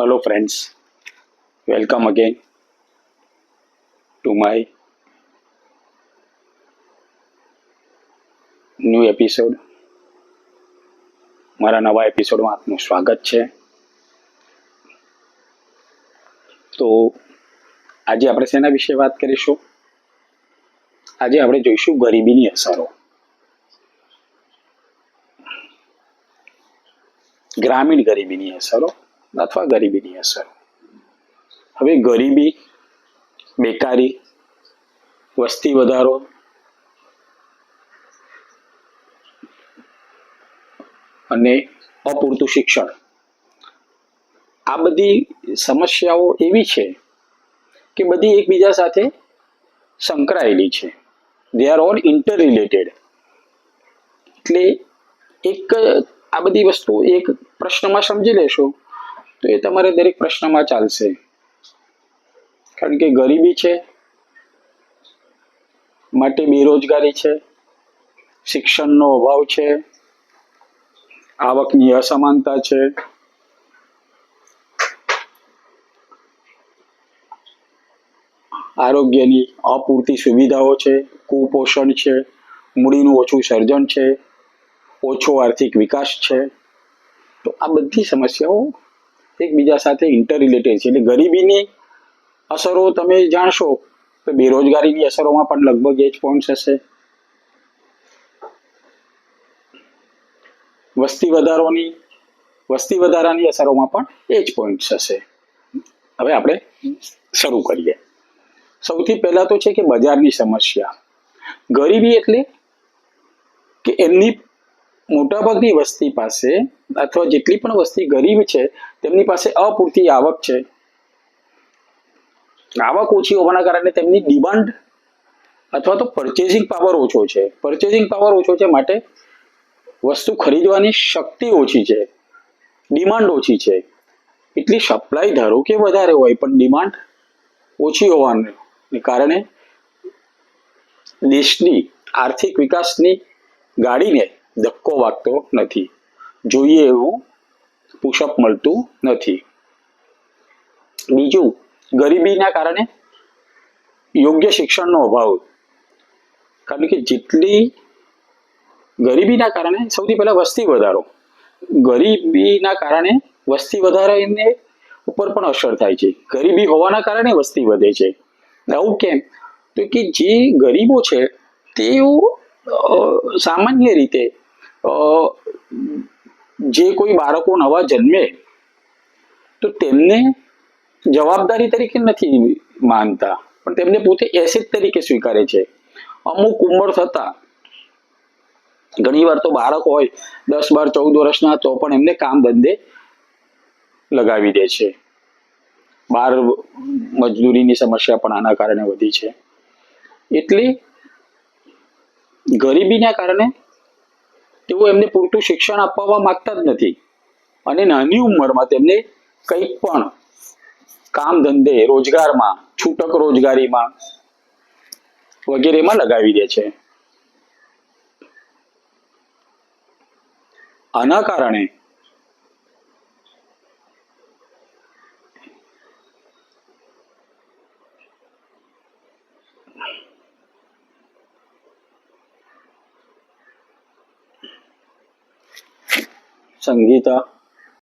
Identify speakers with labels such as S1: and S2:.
S1: Hello, friends. Welcome again to my new episode મારા નવા એપિસોડમાં આપનું સ્વાગત છે. તો આજે આપણે શેના વિશે વાત કરીશું? આજે આપણે જોઈશું ગરીબીની અસરો. ગ્રામીણ ગરીબીની અસરો. અથવા ગરીબીની અસર? હવે ગરીબી, બેકારી, વસ્તી વધારો, અને અપૂરતું શિક્ષણ. આ બધી સમસ્યાઓ એવી છે કે બધી એકબીજા સાથે સંકળાયેલી છે. They are all interrelated એટલે એક આ બધી વસ્તુ એક પ્રશ્નમાં સમજી લેશો. તો એ તમારે દરેક પ્રશ્નમાં ચાલશે. કારણ કે ગરીબી છે, માટે બેરોજગારી છે, શિક્ષણનો અભાવ છે, આવકની અસમાનતા છે. આરોગ્યની અપૂરતી સુવિધાઓ છે, કુપોષણ છે, મૂડીનું ઓછું સર્જન છે, ઓછો આર્થિક વિકાસ છે. તો આ બધી સમસ્યાઓ એકબીજા સાથે ઇન્ટર છે. એટલે ગરીબીની અસરો તમે જાણશો, તો બેરોજગારીની અસરોમાં પણ લગભગ એ જ પોઈન્ટ્સ હશે. વસ્તી વધારોની, વસ્તી વધારાની અસરોમાં પણ એ જ પોઈન્ટ્સ હશે. હવે આપણે શરૂ કરીએ. સૌથી પહેલા તો છે કે બજારની સમસ્યા. ગરીબી એટલે કે એમની મોટાભાગની વસ્તી પાસે અથવા જેટલી પણ વસ્તી ગરીબ છે, તેમની પાસે અપૂરતી આવક છે. આવક ઓછી હોવાના કારણે તેમની ડિમાન્ડ અથવા તો પરચેઝિંગ પાવર ઓછો છે. પરચેઝિંગ પાવર ઓછો છે માટે વસ્તુ ખરીદવાની શક્તિ ઓછી છે. ડિમાન્ડ ઓછી છે. એટલી સપ્લાય ધારો કે વધારે હોય, પણ ડિમાન્ડ ઓછી હોવાને કારણે દેશની આર્થિક વિકાસની ગાડીને ધક્કો વાગતો નથી. જોઈએ એવું પુશઅપ મળતું નથી. બીજું, ગરીબીના કારણે યોગ્ય શિક્ષણનો અભાવ. કારણ કે જેટલી ગરીબીના કારણે સૌથી પહેલા વસ્તી વધારો. ગરીબીના કારણે વસ્તી વધારાને ઉપર પણ અસર થાય છે. ગરીબી હોવાના કારણે વસ્તી વધે છે. આવું કેમ? તો કે જે ગરીબો છે, તેઓ સામાન્ય રીતે જે કોઈ બાળકો નવા જન્મે, તો તેમને જવાબદારી તરીકે નથી માનતા, પણ તેમને પોતે એસેટ તરીકે સ્વીકારે છે. અમુક ઉંમર થતા ઘણી વાર તો બાળક હોય, દસ બાર ચૌદ વર્ષના, તો પણ એમને કામ ધંધે લગાવી દે છે. બાર મજદૂરીની સમસ્યા પણ આના કારણે વધી છે. એટલે ગરીબીના કારણે તેઓ એમને પૂરતું શિક્ષણ આપવા માંગતા જ નથી. અને નાની ઉંમરમાં તેમને કંઈ પણ કામ ધંધે, રોજગારમાં, છૂટક રોજગારીમાં વગેરેમાં લગાવી દે છે. આના કારણે Sanguita,